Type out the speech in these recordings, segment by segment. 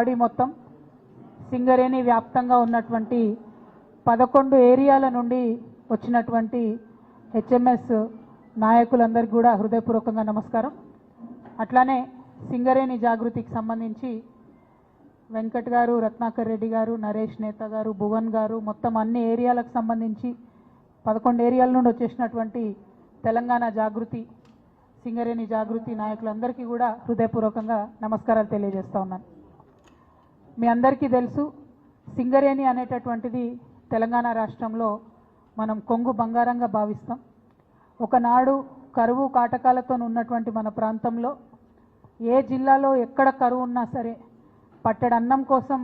Body మొత్తం సింగరేణి వ్యాప్తంగా ఉన్నటువంటి పదకొండు ఏరియాల నుండి వచ్చినటువంటి హెచ్ఎంఎస్ నాయకులందరికీ కూడా హృదయపూర్వకంగా నమస్కారం. అట్లానే సింగరేణి జాగృతికి సంబంధించి వెంకట్ గారు రత్నాకర్ రెడ్డి గారు నరేష్ నేత గారు భువన్ గారు మొత్తం అన్ని ఏరియాలకు సంబంధించి పదకొండు ఏరియాల నుండి వచ్చేసినటువంటి తెలంగాణ జాగృతి సింగరేణి జాగృతి నాయకులందరికీ కూడా హృదయపూర్వకంగా నమస్కారాలు తెలియజేస్తా ఉన్నాను. మీ అందరికీ తెలుసు సింగరేణి అనేటటువంటిది తెలంగాణ రాష్ట్రంలో మనం కొంగు బంగారంగా భావిస్తాం. ఒకనాడు కరువు కాటకాలతో ఉన్నటువంటి మన ప్రాంతంలో ఏ జిల్లాలో ఎక్కడ కరువు ఉన్నా సరే పట్టెడు అన్నం కోసం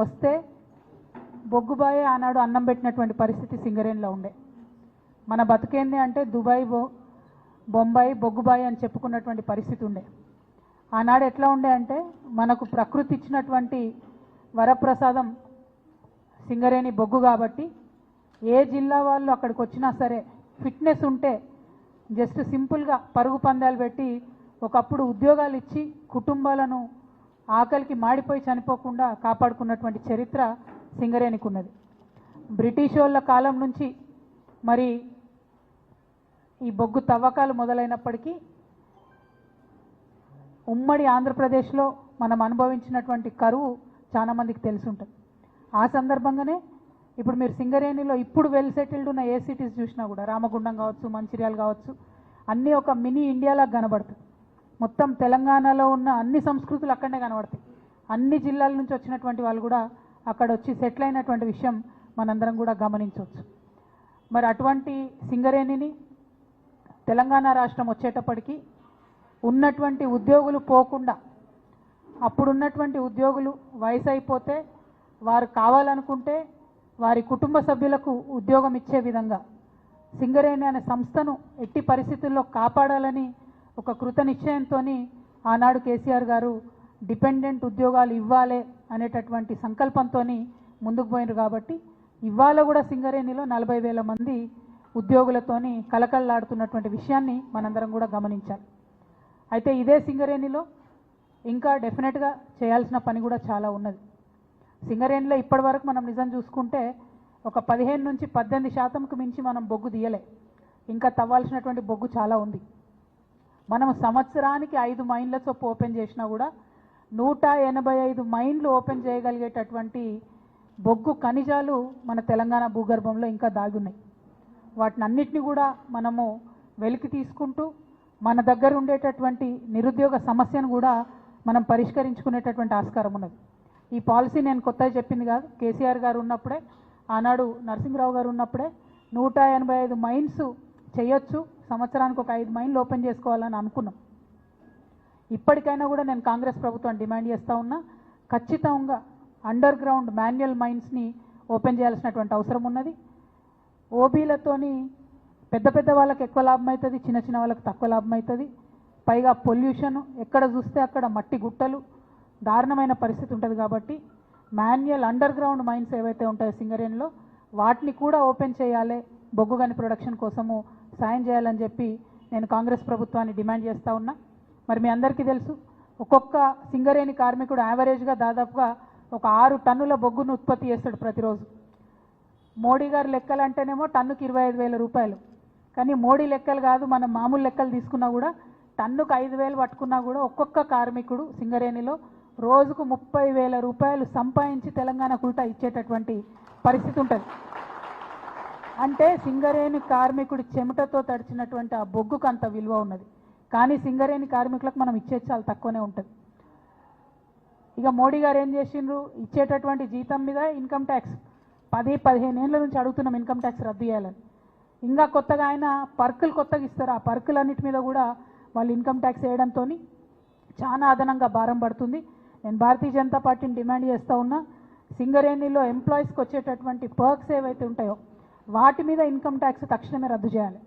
వస్తే బొగ్గుబాయే ఆనాడు అన్నం పెట్టినటువంటి పరిస్థితి సింగరేణిలో ఉండే. మన బతికేంది అంటే దుబాయ్ బొ బొంబాయి బొగ్గుబాయి అని చెప్పుకున్నటువంటి పరిస్థితి ఉండే. ఆనాడు ఎట్లా ఉండే అంటే మనకు ప్రకృతి ఇచ్చినటువంటి వరప్రసాదం సింగరేణి బొగ్గు కాబట్టి ఏ జిల్లా వాళ్ళు అక్కడికి వచ్చినా సరే ఫిట్నెస్ ఉంటే జస్ట్ సింపుల్గా పరుగు పందాలు పెట్టి ఒకప్పుడు ఉద్యోగాలు ఇచ్చి కుటుంబాలను ఆకలికి మాడిపోయి చనిపోకుండా కాపాడుకున్నటువంటి చరిత్ర సింగరేణికి ఉన్నది బ్రిటిష్ వాళ్ళ కాలం నుంచి మరి ఈ బొగ్గు తవ్వకాలు మొదలైనప్పటికీ ఉమ్మడి ఆంధ్రప్రదేశ్లో మనం అనుభవించినటువంటి కరువు చాలామందికి తెలిసి ఉంటుంది ఆ సందర్భంగానే ఇప్పుడు మీరు సింగరేణిలో ఇప్పుడు వెల్ సెటిల్డ్ ఉన్న ఏ సిటీస్ చూసినా కూడా రామగుండం కావచ్చు మంచిర్యాల కావచ్చు అన్నీ ఒక మినీ ఇండియాలా కనబడుతుంది మొత్తం తెలంగాణలో ఉన్న అన్ని సంస్కృతులు అక్కడనే కనబడతాయి. అన్ని జిల్లాల నుంచి వచ్చినటువంటి వాళ్ళు కూడా అక్కడ వచ్చి సెటిల్ అయినటువంటి విషయం మనందరం కూడా గమనించవచ్చు. మరి అటువంటి సింగరేణిని తెలంగాణ రాష్ట్రం వచ్చేటప్పటికి ఉన్నటువంటి ఉద్యోగులు పోకుండా అప్పుడున్నటువంటి ఉద్యోగులు వయసు అయిపోతే వారు కావాలనుకుంటే వారి కుటుంబ సభ్యులకు ఉద్యోగం ఇచ్చే విధంగా సింగరేణి అనే సంస్థను ఎట్టి పరిస్థితుల్లో కాపాడాలని ఒక కృత నిశ్చయంతో ఆనాడు కేసీఆర్ గారు డిపెండెంట్ ఉద్యోగాలు ఇవ్వాలి అనేటటువంటి సంకల్పంతో ముందుకు పోయినారు కాబట్టి ఇవాళ కూడా సింగరేణిలో నలభై వేల మంది ఉద్యోగులతోని కలకల్లాడుతున్నటువంటి విషయాన్ని మనందరం కూడా గమనించాలి. అయితే ఇదే సింగరేణిలో ఇంకా డెఫినెట్గా చేయాల్సిన పని కూడా చాలా ఉన్నది. సింగరేణిలో ఇప్పటి వరకు మనం నిజం చూసుకుంటే ఒక పదిహేను నుంచి పద్దెనిమిది శాతంకు మించి మనం బొగ్గు తీయలే. ఇంకా తవ్వాల్సినటువంటి బొగ్గు చాలా ఉంది. మనం సంవత్సరానికి ఐదు మైన్ల చొప్పు ఓపెన్ చేసినా కూడా నూట ఎనభై ఐదు మైన్లు ఓపెన్ చేయగలిగేటటువంటి బొగ్గు ఖనిజాలు మన తెలంగాణ భూగర్భంలో ఇంకా దాగున్నాయి వాటిని అన్నిటిని కూడా మనము వెలికి తీసుకుంటూ మన దగ్గర ఉండేటటువంటి నిరుద్యోగ సమస్యను కూడా మనం పరిష్కరించుకునేటటువంటి ఆస్కారం ఉన్నది. ఈ పాలసీ నేను కొత్తగా చెప్పింది కాదు. కేసీఆర్ గారు ఉన్నప్పుడే ఆనాడు నరసింహరావు గారు ఉన్నప్పుడే నూట ఎనభై ఐదు మైన్స్ చేయొచ్చు. సంవత్సరానికి ఒక ఐదు మైన్లు ఓపెన్ చేసుకోవాలని అనుకున్నాం. ఇప్పటికైనా కూడా నేను కాంగ్రెస్ ప్రభుత్వం డిమాండ్ చేస్తూ ఉన్నా ఖచ్చితంగా అండర్ గ్రౌండ్ మాన్యువల్ మైన్స్ని ఓపెన్ చేయాల్సినటువంటి అవసరం ఉన్నది. ఓబీలతోని పెద్ద పెద్ద వాళ్ళకి ఎక్కువ లాభం అవుతుంది చిన్న చిన్న వాళ్ళకి తక్కువ లాభం అవుతుంది. పైగా పొల్యూషన్ ఎక్కడ చూస్తే అక్కడ మట్టి గుట్టలు దారుణమైన పరిస్థితి ఉంటుంది కాబట్టి మాన్యువల్ అండర్ గ్రౌండ్ మైన్స్ ఏవైతే ఉంటాయో సింగరేణిలో వాటిని కూడా ఓపెన్ చేయాలి బొగ్గు గని ప్రొడక్షన్ కోసము సాయం చేయాలని చెప్పి నేను కాంగ్రెస్ ప్రభుత్వాన్ని డిమాండ్ చేస్తూ ఉన్నా. మరి మీ అందరికీ తెలుసు ఒక్కొక్క సింగరేణి కార్మికుడు యావరేజ్గా దాదాపుగా ఒక ఆరు టన్నుల బొగ్గును ఉత్పత్తి చేస్తాడు ప్రతిరోజు. మోడీ గారు లెక్కలు అంటేనేమో టన్నుకి ఇరవై ఐదు వేల రూపాయలు. కానీ మోడీ లెక్కలు కాదు మనం మామూలు లెక్కలు తీసుకున్నా కూడా టన్నుకు ఐదు వేలు పట్టుకున్నా కూడా ఒక్కొక్క కార్మికుడు సింగరేణిలో రోజుకు ముప్పై వేల రూపాయలు సంపాదించి తెలంగాణ కుల్టా ఇచ్చేటటువంటి పరిస్థితి ఉంటుంది. అంటే సింగరేణి కార్మికుడి చెమటతో తడిచినటువంటి ఆ బొగ్గుకు అంత విలువ ఉన్నది. కానీ సింగరేణి కార్మికులకు మనం ఇచ్చేది చాలా తక్కువనే ఉంటుంది. ఇక మోడీ గారు ఏం చేసిండ్రు? ఇచ్చేటటువంటి జీతం మీద ఇన్కమ్ ట్యాక్స్. పది పదిహేను ఏళ్ళ నుంచి అడుగుతున్నాం ఇన్కమ్ ట్యాక్స్ రద్దు చేయాలని. ఇంకా కొత్తగా ఆయన పర్కులు కొత్తగా ఇస్తారు. ఆ పర్కులన్నిటి మీద కూడా వాళ్ళు ఇన్కమ్ ట్యాక్స్ వేయడంతో చాలా అదనంగా భారం పడుతుంది. నేను భారతీయ జనతా పార్టీని డిమాండ్ చేస్తూ ఉన్నా సింగరేణిలో ఎంప్లాయీస్కి వచ్చేటటువంటి పర్క్స్ ఏవైతే ఉంటాయో వాటి మీద ఇన్కమ్ ట్యాక్స్ తక్షణమే రద్దు చేయాలి.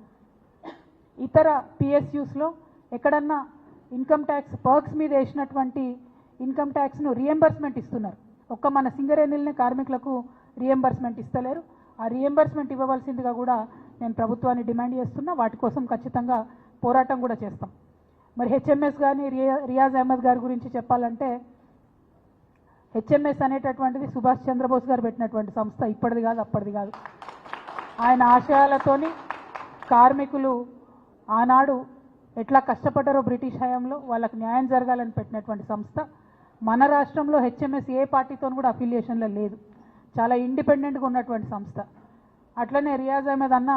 ఇతర పిఎస్యూస్లో ఎక్కడన్నా ఇన్కమ్ ట్యాక్స్ పర్క్స్ మీద వేసినటువంటి ఇన్కమ్ ట్యాక్స్ను రియంబర్స్మెంట్ ఇస్తున్నారు. ఒక్క మన సింగరేణిలనే కార్మికులకు రియంబర్స్మెంట్ ఇస్తలేరు. ఆ రియంబర్స్మెంట్ ఇవ్వవలసిందిగా కూడా నేను ప్రభుత్వాన్ని డిమాండ్ చేస్తున్నా వాటి కోసం ఖచ్చితంగా పోరాటం కూడా చేస్తాం. మరి హెచ్ఎంఎస్ కానీ రియా రియాజ్ అహ్మద్ గారి గురించి చెప్పాలంటే హెచ్ఎంఎస్ అనేటటువంటిది సుభాష్ చంద్రబోస్ గారు పెట్టినటువంటి సంస్థ. ఇప్పటిది కాదు అప్పటిది కాదు. ఆయన ఆశయాలతోని కార్మికులు ఆనాడు ఎట్లా కష్టపడ్డారో బ్రిటిష్ హయాంలో వాళ్ళకి న్యాయం జరగాలని పెట్టినటువంటి సంస్థ. మన రాష్ట్రంలో హెచ్ఎంఎస్ ఏ పార్టీతో కూడా అఫిలియేషన్లో లేదు. చాలా ఇండిపెండెంట్గా ఉన్నటువంటి సంస్థ. అట్లనే రియాజ్ అహ్మద్ అన్న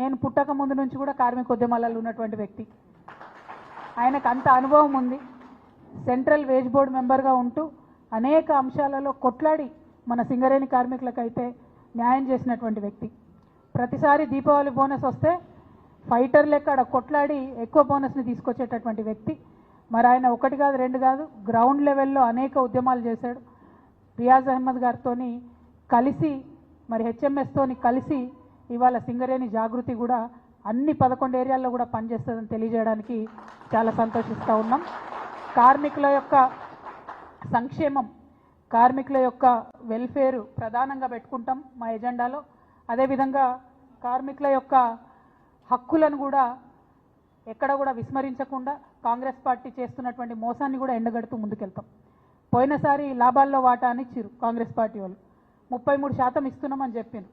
నేను పుట్టక ముందు నుంచి కూడా కార్మిక ఉద్యమాలలో ఉన్నటువంటి వ్యక్తి. ఆయనకు అంత అనుభవం ఉంది. సెంట్రల్ వేజ్ బోర్డు మెంబర్గా ఉంటూ అనేక అంశాలలో కొట్లాడి మన సింగరేణి కార్మికులకైతే న్యాయం చేసినటువంటి వ్యక్తి. ప్రతిసారి దీపావళి బోనస్ వస్తే ఫైటర్ లెక్క అక్కడ కొట్లాడి ఎక్కువ బోనస్ని తీసుకొచ్చేటటువంటి వ్యక్తి. మరి ఆయన ఒకటి కాదు రెండు కాదు గ్రౌండ్ లెవెల్లో అనేక ఉద్యమాలు చేశాడు. రియాజ్ అహ్మద్ గారితో కలిసి మరి హెచ్ఎంఎస్తోని కలిసి ఇవాళ సింగరేణి జాగృతి కూడా అన్ని పదకొండు ఏరియాల్లో కూడా పనిచేస్తుందని తెలియజేయడానికి చాలా సంతోషిస్తూ ఉన్నాం. కార్మికుల యొక్క సంక్షేమం కార్మికుల యొక్క వెల్ఫేరు ప్రధానంగా పెట్టుకుంటాం మా ఎజెండాలో. అదేవిధంగా కార్మికుల యొక్క హక్కులను కూడా ఎక్కడ కూడా విస్మరించకుండా కాంగ్రెస్ పార్టీ చేస్తున్నటువంటి మోసాన్ని కూడా ఎండగడుతూ ముందుకెళ్తాం. పోయినసారి లాభాల్లో వాటా అని ఇచ్చిరు కాంగ్రెస్ పార్టీ వాళ్ళు. ముప్పై మూడు శాతం ఇస్తున్నామని చెప్పింది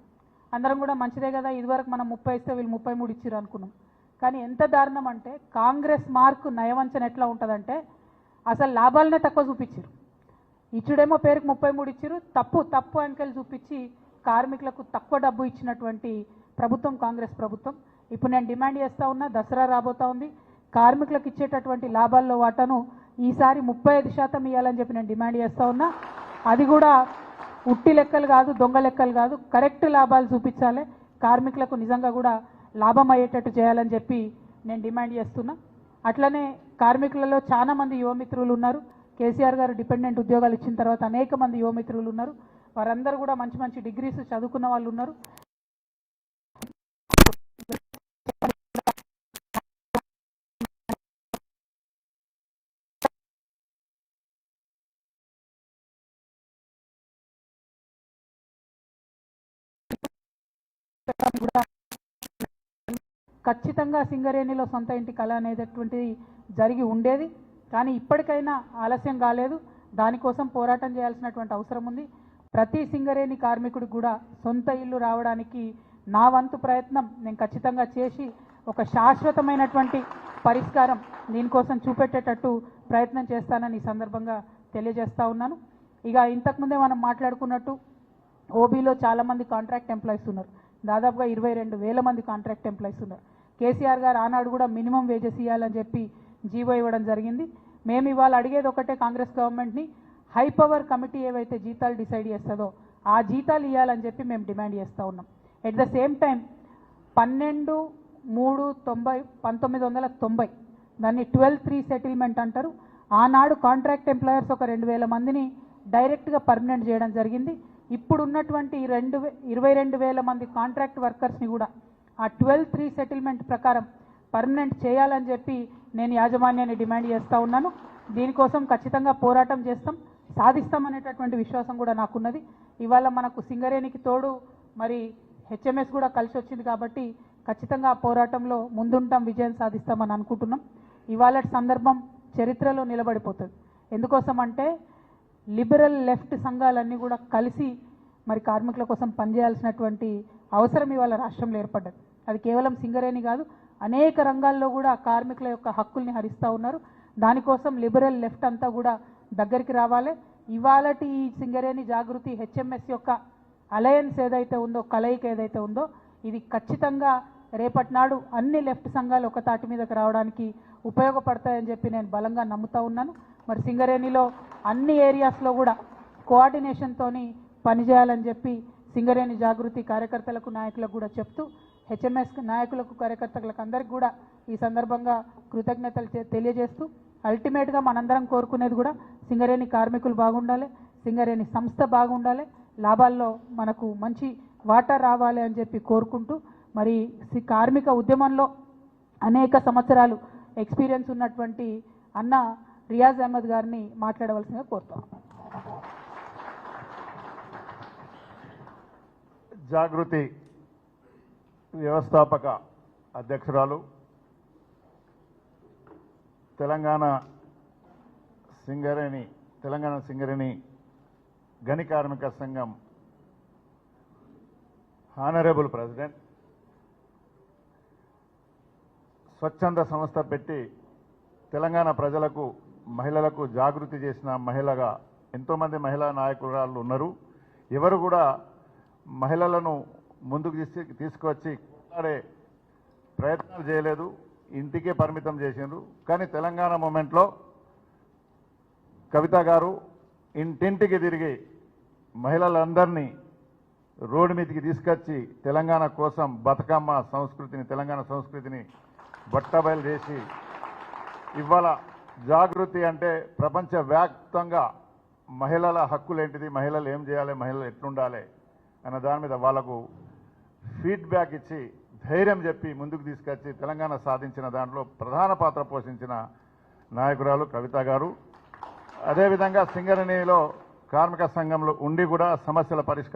అందరం కూడా మంచిదే కదా ఇదివరకు మనం ముప్పై ఇస్తే వీళ్ళు ముప్పై మూడు ఇచ్చారు అనుకున్నాం. కానీ ఎంత దారుణం అంటే కాంగ్రెస్ మార్కు నయవంచన ఎట్లా ఉంటుందంటే అసలు లాభాలనే తక్కువ చూపించారు ఇచ్చుడేమో పేరుకు ముప్పై మూడు ఇచ్చారు తప్పు తప్పు అంకెలు చూపించి కార్మికులకు తక్కువ డబ్బు ఇచ్చినటువంటి ప్రభుత్వం కాంగ్రెస్ ప్రభుత్వం. ఇప్పుడు నేను డిమాండ్ చేస్తా ఉన్నా దసరా రాబోతా ఉంది కార్మికులకు ఇచ్చేటటువంటి లాభాల్లో వాటాను ఈసారి ముప్పై ఐదు శాతం ఇవ్వాలని చెప్పి నేను డిమాండ్ చేస్తా ఉన్నా. అది కూడా ఉట్టి లెక్కలు కాదు దొంగ లెక్కలు కాదు కరెక్ట్ లాభాలు చూపించాలి. కార్మికులకు నిజంగా కూడా లాభం అయ్యేటట్టు చేయాలని చెప్పి నేను డిమాండ్ చేస్తున్నా. అట్లనే కార్మికులలో చాలా మంది యువమిత్రులు ఉన్నారు. కేసీఆర్ గారు డిపెండెంట్ ఉద్యోగాలు ఇచ్చిన తర్వాత అనేక మంది యువమిత్రులు ఉన్నారు. వారందరూ కూడా మంచి మంచి డిగ్రీస్ చదువుకున్న వాళ్ళు ఉన్నారు. కూడా ఖచ్చితంగా సింగరేణిలో సొంత ఇంటి కళ అనేటటువంటిది జరిగి ఉండేది. కానీ ఇప్పటికైనా ఆలస్యం కాలేదు. దానికోసం పోరాటం చేయాల్సినటువంటి అవసరం ఉంది. ప్రతి సింగరేణి కార్మికుడికి కూడా సొంత ఇల్లు రావడానికి నా వంతు ప్రయత్నం నేను ఖచ్చితంగా చేసి ఒక శాశ్వతమైనటువంటి పరిష్కారం దీనికోసం చూపెట్టేటట్టు ప్రయత్నం చేస్తానని ఈ సందర్భంగా తెలియజేస్తూ ఉన్నాను. ఇక ఇంతకుముందే మనం మాట్లాడుకున్నట్టు ఓబీలో చాలామంది కాంట్రాక్ట్ ఎంప్లాయీస్ ఉన్నారు. దాదాపుగా ఇరవై రెండు వేల మంది కాంట్రాక్ట్ ఎంప్లాయీస్ ఉన్నారు. కేసీఆర్ గారు ఆనాడు కూడా మినిమం వేజెస్ ఇవ్వాలని చెప్పి జీవో ఇవ్వడం జరిగింది. మేము ఇవాళ అడిగేది ఒకటే కాంగ్రెస్ గవర్నమెంట్ని హై పవర్ కమిటీ ఏవైతే జీతాలు డిసైడ్ చేస్తుందో ఆ జీతాలు ఇవ్వాలని చెప్పి మేము డిమాండ్ చేస్తూ ఉన్నాం. ఎట్ ద సేమ్ టైం పన్నెండు మూడు తొంభై పంతొమ్మిది వందల తొంభై దాన్ని ట్వెల్వ్ త్రీ సెటిల్మెంట్ అంటారు. ఆనాడు కాంట్రాక్ట్ ఎంప్లాయర్స్ ఒక రెండు వేల మందిని డైరెక్ట్గా పర్మనెంట్ చేయడం జరిగింది. ఇప్పుడు ఉన్నటువంటి ఈ రెండు వే- ఇరవై రెండు వేల మంది కాంట్రాక్ట్ వర్కర్స్ని కూడా ఆ ట్వెల్వ్ త్రీ సెటిల్మెంట్ ప్రకారం పర్మనెంట్ చేయాలని చెప్పి నేను యాజమాన్యాన్ని డిమాండ్ చేస్తూ ఉన్నాను. దీనికోసం ఖచ్చితంగా పోరాటం చేస్తాం సాధిస్తామనేటటువంటి విశ్వాసం కూడా నాకున్నది. ఇవాళ మనకు సింగరేణికి తోడు మరి హెచ్ఎంఎస్ కూడా కలిసి వచ్చింది కాబట్టి ఖచ్చితంగా ఆ పోరాటంలో ముందుంటాం విజయం సాధిస్తామని అనుకుంటున్నాం. ఇవాళ సందర్భం చరిత్రలో నిలబడిపోతుంది. ఎందుకోసం అంటే లిబరల్ లెఫ్ట్ సంఘాలన్నీ కూడా కలిసి మరి కార్మికుల కోసం పనిచేయాల్సినటువంటి అవసరం ఇవాళ రాష్ట్రంలో ఏర్పడ్డది. అది కేవలం సింగరేణి కాదు అనేక రంగాల్లో కూడా కార్మికుల యొక్క హక్కుల్ని హరిస్తూ ఉన్నారు. దానికోసం లిబరల్ లెఫ్ట్ అంతా కూడా దగ్గరికి రావాలి. ఇవాళటి ఈ సింగరేణి జాగృతి హెచ్ఎంఎస్ యొక్క అలయన్స్ ఏదైతే ఉందో కలయిక ఏదైతే ఉందో ఇది ఖచ్చితంగా రేపటి నాడు అన్ని లెఫ్ట్ సంఘాలు ఒక తాటి మీదకి రావడానికి ఉపయోగపడతాయని చెప్పి నేను బలంగా నమ్ముతా ఉన్నాను. మరి సింగరేణిలో అన్ని ఏరియాస్లో కూడా కోఆర్డినేషన్తోని పనిచేయాలని చెప్పి సింగరేణి జాగృతి కార్యకర్తలకు నాయకులకు కూడా చెప్తూ హెచ్ఎంఎస్ నాయకులకు కార్యకర్తలకు అందరికీ కూడా ఈ సందర్భంగా కృతజ్ఞతలు తెలియజేస్తూ అల్టిమేట్గా మనందరం కోరుకునేది కూడా సింగరేణి కార్మికులు బాగుండాలి సింగరేణి సంస్థ బాగుండాలి లాభాల్లో మనకు మంచి వాటా రావాలి అని చెప్పి కోరుకుంటూ మరి సి- కార్మిక ఉద్యమంలో అనేక సంవత్సరాలు ఎక్స్పీరియన్స్ ఉన్నటువంటి అన్న రియాజ్ అహ్మద్ గారిని మాట్లాడవలసిందిగా కోరుతాం జాగృతి వ్యవస్థాపక అధ్యక్షురాలు తెలంగాణ సింగరేణి తెలంగాణ సింగరేణి గని కార్మిక సంఘం హానరబుల్ ప్రెసిడెంట్ స్వచ్ఛంద సంస్థ పెట్టి తెలంగాణ ప్రజలకు మహిళలకు జాగృతి చేసిన మహిళగా ఎంతోమంది మహిళా నాయకురాళ్ళు ఉన్నారు. ఎవరు కూడా మహిళలను ముందుకు తీసి తీసుకువచ్చి కొట్లాడే ప్రయత్నాలు చేయలేదు. ఇంటికే పరిమితం చేసిండ్రు. కానీ తెలంగాణ మూమెంట్లో కవిత గారు ఇంటింటికి తిరిగి మహిళలందరినీ రోడ్డు మీదకి తీసుకొచ్చి తెలంగాణ కోసం బతుకమ్మ సంస్కృతిని తెలంగాణ సంస్కృతిని బట్టబయలు చేసి ఇవాళ జాగృతి అంటే ప్రపంచవ్యాప్తంగా మహిళల హక్కులేంటిది మహిళలు ఏం చేయాలి మహిళలు ఎట్లుండాలి అన్న దాని మీద వాళ్ళకు ఫీడ్బ్యాక్ ఇచ్చి ధైర్యం చెప్పి ముందుకు తీసుకొచ్చి తెలంగాణ సాధించిన దాంట్లో ప్రధాన పాత్ర పోషించిన నాయకురాలు కవిత గారు. అదేవిధంగా సింగరేణిలో కార్మిక సంఘంలో ఉండి కూడా సమస్యల పరిష్కారం